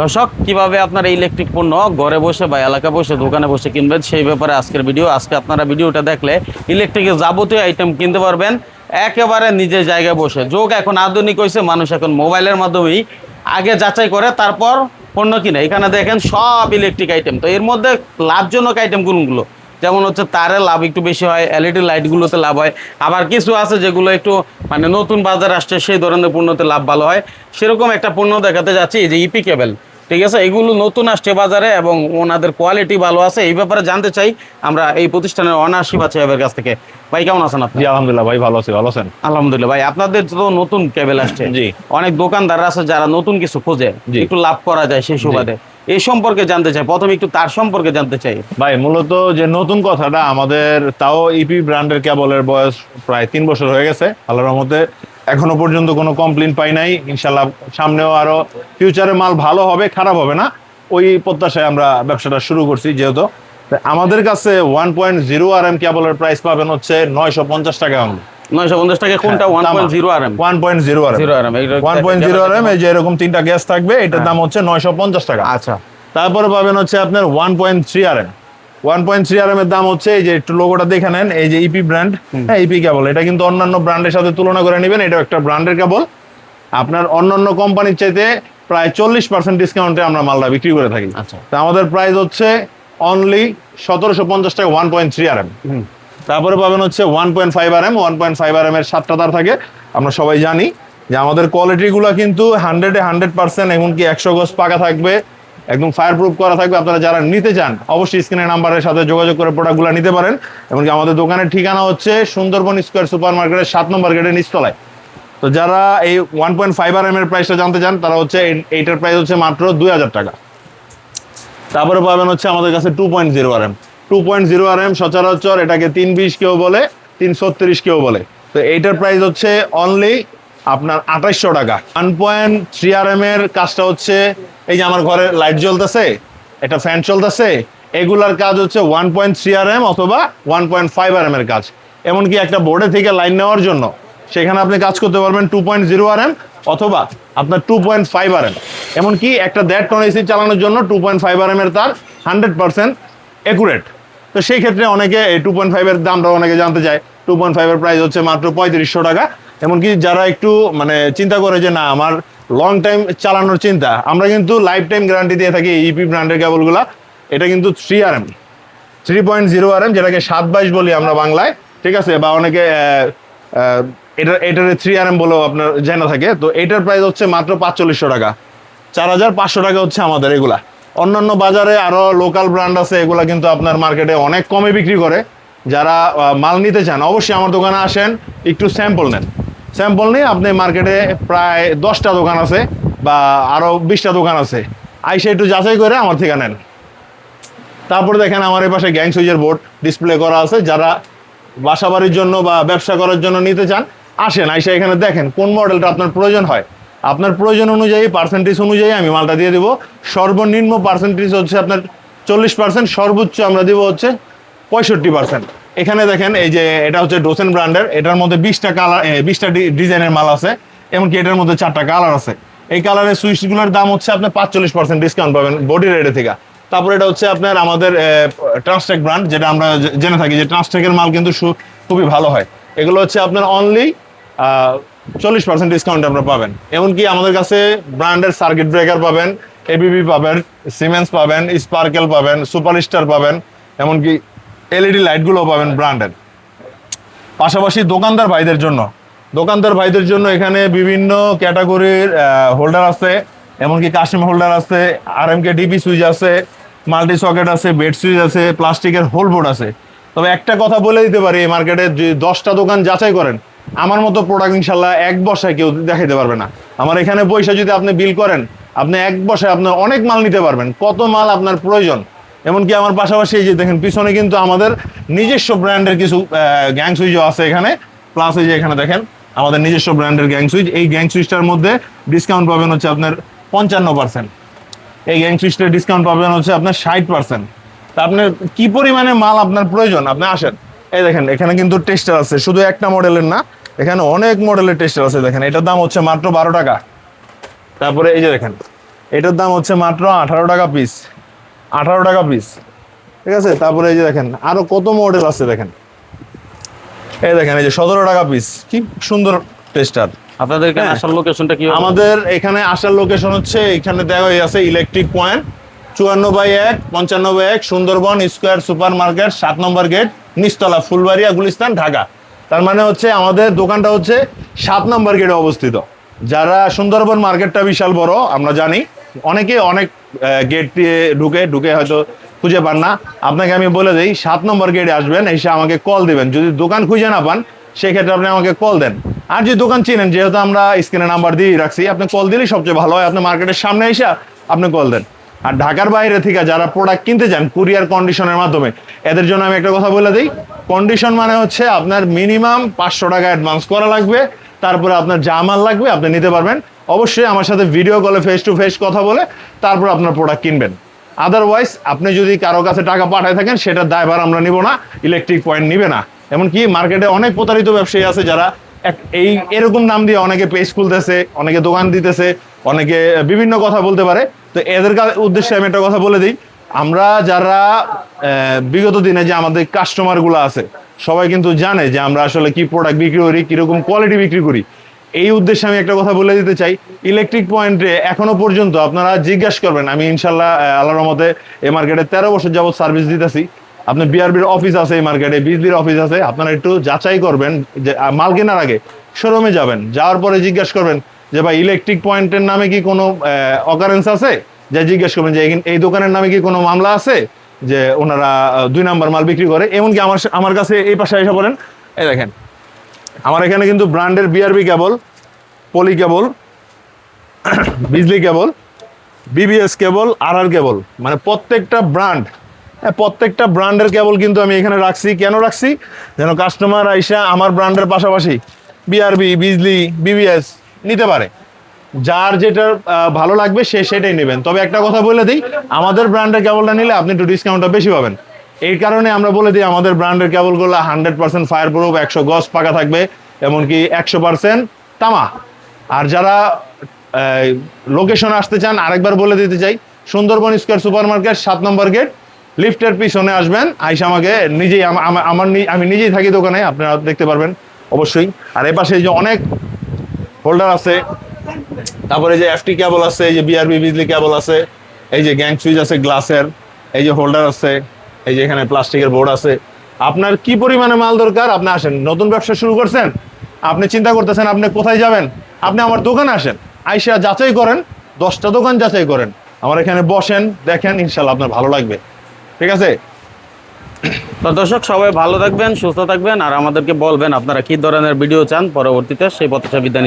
দর্শক, কীভাবে আপনার ইলেকট্রিক পণ্য ঘরে বসে বা এলাকা বসে, দোকানে বসে কিনবেন সেই ব্যাপারে আজকের ভিডিও আজকে আপনারা ভিডিওটা দেখলে ইলেকট্রিকের যাবতীয় আইটেম কিনতে পারবেন। একেবারে নিজের জায়গায় বসে। যোগ এখন আধুনিক হয়েছে মানুষ এখন মোবাইলের মাধ্যমেই আগে যাচাই করে, তারপর পণ্য কিনে। এখানে দেখেন সব ইলেকট্রিক আইটেম তো এর মধ্যে লাভজনক আইটেম কোনগুলো? যেমন হচ্ছে তারে লাভ একটু বেশি হয় এলইডি লাইটগুলোতে লাভ হয়। আবার কিছু আছে যেগুলো একটু মানে নতুন বাজার আসছে সেই ধরনের পণ্যতে লাভ ভালো হয়। সেরকম একটা পণ্য দেখাতে যাচ্ছি এই যে ইপি কেবল ঠিক আছে? এগুলো নতুন আসছে বাজারে এবং ওনাদের কোয়ালিটি ভালো আছে। এই ব্যাপারে জানতে চাই আমরা এই প্রতিষ্ঠানের অনার শিবা সাহেবের কাছ থেকে। ভাই কেমন আছেন আপনি? আলহামদুলিল্লাহ ভাই ভালো আছি ভালো আছেন? আলহামদুলিল্লাহ ভাই আপনাদের তো নতুন কেবেল আসছে। জি। অনেক দোকানদার আছে যারা নতুন কিছু খোঁজে। একটু লাভ করা যায় সেই সুবাদে। এ সম্পর্কে জানতে চাই। প্রথমে একটু তার সম্পর্কে জানতে চাই। ভাই, মূলত যে নতুন কথাটা, আমাদের তাও ইপি ব্র্যান্ডের কেবলের বয়স প্রায় তিন বছর হয়ে গেছে। আল্লাহর রহমতে এখনও পর্যন্ত কোনো কমপ্লেন পাই নাই। ইনশাল্লাহ সামনেও আরও ফিউচারে মাল ভালো হবে, খারাপ হবে না। ওই প্রত্যাশায় আমরা ব্যবসাটা শুরু করছি যেহেতু। আমাদের কাছে one point zero R M কেবলের প্রাইস পাবেন হচ্ছে নয়শো পঞ্চাশ টাকা অঙ্গ 950 টাকা কোনটা? 1.0 আরএম 1.0 আরএম 0 আরএম 1.0 আরএম এই যে এরকম তিনটা গ্যাস থাকবে এটার দাম হচ্ছে 950 টাকা। আচ্ছা। তারপরে পাবেন হচ্ছে আপনার পয়েন্ট থ্রি আর এম এর দাম হচ্ছে এই যে একটু লোগোটা দেখে নেন এই যে ইপি ব্র্যান্ড হ্যাঁ ইপি কেবল এটা কিন্তু অন্যান্য ব্র্যান্ডের সাথে তুলনা করে নেবেন এটা একটা ব্র্যান্ডের কেবল আপনার অন্যান্য কোম্পানির চাইতে প্রায় চল্লিশ পার্সেন্ট ডিসকাউন্টে আমরা মালটা বিক্রি করে থাকি। আচ্ছা। তা আমাদের প্রাইস হচ্ছে অনলি সতেরোশো পঞ্চাশ টাকা one point three R M তারপরে পাবেন হচ্ছে one point five R M one point five R M এর সাতটা তার থাকে। আমরা সবাই জানি যে আমাদের কোয়ালিটিগুলো কিন্তু হান্ড্রেডে হান্ড্রেড পার্সেন্ট এমনকি একশো গজ পাকা থাকবে, একদম ফায়ার প্রুফ করা থাকবে। আপনারা যারা নিতে চান, অবশ্যই স্ক্রিনের নাম্বারের সাথে যোগাযোগ করে প্রোডাক্টগুলো নিতে পারেন। এমনকি আমাদের দোকানের ঠিকানা হচ্ছে সুন্দরবন স্কোয়ার সুপার মার্কেটের সাত নম্বর গেটের নিচতলায়। তো যারা এই one point five R M এর প্রাইসটা জানতে চান, তারা হচ্ছে এই- এইটার প্রাইস হচ্ছে মাত্র দুই হাজার টাকা। তারপরে পাবেন হচ্ছে আমাদের কাছে two point zero R M two point zero R M সচরাচর এটাকে তিন বিশ কেউ বলে, তিন ছত্রিশ কেউ বলে। তো এইটার প্রাইস হচ্ছে অনলি আপনার আঠাইশশো টাকা। One point three R M এর কাজটা হচ্ছে, এই যে আমার ঘরে লাইট জ্বলতেছে এটা ফ্যান চলতেছে, এগুলার কাজ হচ্ছে one point three R M অথবা one point five R M এর কাজ। এমনকি একটা বোর্ডে থেকে লাইন নেওয়ার জন্য, সেখানে আপনি কাজ করতে পারবেন two point zero R M অথবা আপনার two point five R M এমনকি একটা দেড় টন এসি চালানোর জন্য two point five R M এর তার হান্ড্রেড পার্সেন্ট একুরেট তো সেই ক্ষেত্রে অনেকে টু পয়েন্ট ফাইভের দামটা অনেকে জানতে চায়। টু পয়েন্ট ফাইভের প্রাইস হচ্ছে মাত্র পঁয়ত্রিশশো টাকা। এমনকি যারা একটু মানে চিন্তা করে যে, না, আমার লং টাইম চালানোর চিন্তা। আমরা কিন্তু লাইফ টাইম গ্যারান্টি দিয়ে থাকি ইপি ব্র্যান্ডের কেবলগুলা এটা কিন্তু three R M three point zero R M যেটাকে সাত বাইশ বলি আমরা বাংলায়, ঠিক আছে? বা অনেকে এটা, এটার থ্রি আর এম বলেও আপনার জানা থাকে। তো এটার প্রাইস হচ্ছে মাত্র পাঁচচল্লিশশো টাকা। চার হাজার পাঁচশো টাকা হচ্ছে আমাদের এগুলা। অন্যান্য বাজারে আরও লোকাল ব্র্যান্ড আছে, এগুলো কিন্তু আপনার মার্কেটে অনেক কমে বিক্রি করে। যারা মাল নিতে চান, অবশ্যই আমার দোকানে আসেন, একটু স্যাম্পল নেন। স্যাম্পল নিয়ে আপনি মার্কেটে প্রায় দশটা দোকান আছে বা আরও বিশটা দোকান আছে। আইসে একটু যাচাই করে আমার থেকে নেন। তারপরে দেখেন আমার এই পাশে গ্যাং সুইচের বোর্ড ডিসপ্লে করা আছে। যারা বাসা বাড়ির জন্য বা ব্যবসা করার জন্য নিতে চান, আসেন, আইসা এখানে দেখেন কোন মডেলটা আপনার প্রয়োজন হয়। আপনার প্রয়োজন অনুযায়ী পার্সেন্টেজ অনুযায়ী আমি মালটা দিয়ে দিব। সর্বনিম্ন পার্সেন্টেজ হচ্ছে আপনার চল্লিশ পার্সেন্ট সর্বোচ্চ আমরা দিব হচ্ছে পঁয়ষট্টি পার্সেন্ট এখানে দেখেন, এই যে এটা হচ্ছে ডোসেন ব্র্যান্ডের এটার মধ্যে বিশটা কালার বিশটা ডিজাইনের মাল আছে, এমনকি এটার মধ্যে চারটা কালার আছে। এই কালারের সুইচগুলোর দাম হচ্ছে আপনি পাঁচচল্লিশ পার্সেন্ট ডিসকাউন্ট পাবেন বডি রেটে থেকে। তারপরে এটা হচ্ছে আপনার আমাদের ট্রান্সটেক ব্র্যান্ড যেটা আমরা জেনে থাকি যে ট্রান্সটেকের মাল কিন্তু খুবই ভালো হয়। এগুলো হচ্ছে আপনার অনলি চল্লিশ পার্সেন্ট ডিসকাউন্ট আপনারা পাবেন। এমনকি আমাদের কাছে ব্র্যান্ডের সার্কিট ব্রেকার পাবেন এবিবি পাবেন সিমেন্স পাবেন স্পার্কেল পাবেন সুপার স্টার পাবেন, এমনকি এলইডি লাইটগুলো পাবেন ব্র্যান্ডের পাশাপাশি দোকানদার ভাইদের জন্য। দোকানদার ভাইদের জন্য এখানে বিভিন্ন ক্যাটাগরির হোল্ডার আছে, এমনকি কাশিম হোল্ডার আছে আর এম কে ডিপি সুইচ আছে মাল্টি সকেট আছে বেড সুইচ আছে প্লাস্টিকের হোল বোর্ড আছে। তবে একটা কথা বলে দিতে পারি, এই মার্কেটে যে দশটা দোকান যাচাই করেন আমার মতো প্রোডাক্ট ইনশাল্লাহ এক বসায় কেউ দেখাইতে পারবে না। আমার এখানে পয়সা যদি আপনি বিল করেন, আপনি এক বসায় আপনার অনেক মাল নিতে পারবেন। কত মাল আপনার প্রয়োজন? এমনকি আমার পাশাপাশি এই যে দেখেন, পিছনে কিন্তু আমাদের নিজস্ব ব্র্যান্ডের কিছু গ্যাং সুইচও আছে এখানে। প্লাস এই যে এখানে দেখেন, আমাদের নিজস্ব ব্র্যান্ডের গ্যাং সুইচ এই গ্যাং সুইচটার মধ্যে ডিসকাউন্ট পাবেন হচ্ছে আপনার পঞ্চান্ন পার্সেন্ট এই গ্যাং সুইচটার ডিসকাউন্ট পাবেন হচ্ছে আপনার ষাট পার্সেন্ট তা আপনার কি পরিমাণে মাল আপনার প্রয়োজন? আপনি আসেন। এই দেখেন এখানে কিন্তু টেস্টার আছে। শুধু একটা মডেলের না এখানে অনেক মডেলের টেস্টার আছে দেখেন। এটার দাম হচ্ছে মাত্র বারো টাকা। তারপরে এই যে দেখেন এটার দাম হচ্ছে মাত্র আঠারো টাকা পিস আঠারো টাকা পিস ঠিক আছে? তারপরে এই যে দেখেন আরও কত মডেল আছে দেখেন? এই দেখেন এই যে সতেরো টাকা পিস কি সুন্দর টেস্টার আপনাদের এখানে হ্যাঁ। আসার লোকেশনটা কি আমাদের এখানে আসার লোকেশন হচ্ছে এখানে দেওয়া হয়ে আছে ইলেকট্রিক পয়েন্ট চুয়ান্ন বাই এক পঞ্চান্ন বাই এক সুন্দরবন স্কোয়ার সুপার মার্কেট সাত নম্বর গেট নিচতলা, ফুলবাড়িয়া, গুলিস্তান, ঢাকা। তার মানে হচ্ছে আমাদের দোকানটা হচ্ছে সাত নম্বর গেটে অবস্থিত। যারা সুন্দরবন মার্কেটটা বিশাল বড়, আমরা জানি, অনেকে অনেক গেট দিয়ে ঢুকে ঢুকে হয়তো খুঁজে পান না। আপনাকে আমি বলে দিই, সাত নম্বর গেটে আসবেন, এসে আমাকে কল দিবেন। যদি দোকান খুঁজে না পান, সেক্ষেত্রে আপনি আমাকে কল দেন। আর যে দোকান চিনেন, যেহেতু আমরা স্ক্রিনে নাম্বার দিয়ে রাখছি, আপনি কল দিলেই সবচেয়ে ভালো হয়। আপনি মার্কেটের সামনে এসে আপনি কল দেন। আর ঢাকার বাইরে থেকে যারা প্রোডাক্ট কিনতে চান কুরিয়ার কন্ডিশনের মাধ্যমে, এদের জন্য আমি একটা কথা বলে দিই। কন্ডিশন মানে হচ্ছে আপনার মিনিমাম পাঁচশো টাকা অ্যাডভান্স করা লাগবে, তারপরে আপনার যা মাল লাগবে আপনি নিতে পারবেন। অবশ্যই আমার সাথে ভিডিও কলে ফেস টু ফেস কথা বলে, তারপর আপনার প্রোডাক্ট কিনবেন। আদারওয়াইজ আপনি যদি কারও কাছে টাকা পাঠায় থাকেন সেটার দায়ভার আমরা নিব না ইলেকট্রিক পয়েন্ট নিবে না। এমনকি মার্কেটে অনেক প্রতারিত ব্যবসায়ী আছে যারা এই এরকম নাম দিয়ে অনেকে পেজ খুলতেছে, অনেকে দোকান দিতেছে, অনেকে বিভিন্ন কথা বলতে পারে। তো এদের উদ্দেশ্যে আমি একটা কথা বলে দিই। আমরা যারা বিগত দিনে যে আমাদের কাস্টমারগুলো আছে, সবাই কিন্তু জানে যে আমরা আসলে কি প্রোডাক্ট বিক্রি করি, কীরকম কোয়ালিটি বিক্রি করি। এই উদ্দেশ্যে আমি একটা কথা বলে দিতে চাই। ইলেকট্রিক পয়েন্টে এখনও পর্যন্ত আপনারা জিজ্ঞাসা করবেন, আমি ইনশাল্লাহ আল্লাহর রহমতে এই মার্কেটে তেরো বছর যাবত সার্ভিস দিতেছি। আপনার বিআরবির অফিস আছে এই মার্কেটে বিজলির অফিস আছে, আপনারা একটু যাচাই করবেন যে মাল কেনার আগে শোরুমে যাবেন, যাওয়ার পরে জিজ্ঞাসা করবেন যে, ভাই ইলেকট্রিক পয়েন্টের নামে কি কোনো অকারেন্স আছে? যা জিজ্ঞেস করবেন যে, এই- দোকানের নামে কি কোনো মামলা আছে? যে ওনারা দুই নাম্বার মাল বিক্রি করে, এমনকি আমার আমার কাছে এই পাশে এসে পড়েন এই দেখেন, আমার এখানে কিন্তু ব্র্যান্ডের বিআরবি কেবল পলি কেবল বিজলি কেবল বিবিএস কেবল আর আর কেবল মানে প্রত্যেকটা ব্র্যান্ড প্রত্যেকটা ব্র্যান্ডের কেবল কিন্তু আমি এখানে রাখছি। কেন রাখছি? যেন কাস্টমার আইসা আমার ব্র্যান্ডের পাশাপাশি বিআরবি বিজলি বিবিএস নিতে পারে। যার যেটা ভালো লাগবে সে সেটাই নেবেন। তবে একটা কথা বলে দিই, আমাদের ব্র্যান্ডের কেবলটা নিলে আপনি একটু ডিসকাউন্টটা বেশি পাবেন। এই কারণে আমরা বলে দিই, আমাদের ব্র্যান্ডের কেবলগুলো হান্ড্রেড পার্সেন্ট ফায়ার প্রুফ একশো গজ পাকা থাকবে, এমনকি একশো পার্সেন্ট তামা। আর যারা লোকেশন আসতে চান, আরেকবার বলে দিতে চাই, সুন্দরবন স্কোয়ার সুপার মার্কেট সাত নম্বর গেট লিফটের পিছনে আসবেন, আইসা আমাকে নিজেই, আমা- আমা- আমার আমি নিজেই থাকি দোকানে, আপনারা দেখতে পারবেন, অবশ্যই। আর এই পাশে যে অনেক হোল্ডার আছে, তারপরে যে এফটি কেবল আছে, এই যে বিআরবি বিজলি কেবল আছে, এই যে গ্যাং সুইচ আছে গ্লাসের, এই যে হোল্ডার আছে, এই যে এখানে প্লাস্টিকের বোর্ড আছে। আপনার কি পরিমাণে মাল দরকার? আপনি আসেন, নতুন ব্যবসা শুরু করছেন, আপনি চিন্তা করতেছেন আপনি কোথায় যাবেন? আপনি আমার দোকানে আসেন, আইসা যাচাই করেন, দশটা দোকান যাচাই করেন, আমার এখানে বসেন, দেখেন, ইনশাল্লাহ আপনার ভালো লাগবে। ঠিক আছে? তো দর্শক, সবাই ভালো থাকবেন, সুস্থ থাকবেন, আর আমাদেরকে বলবেন আপনারা কি ধরনের ভিডিও চান, পরবর্তীতে সেই পথে বিদ্যা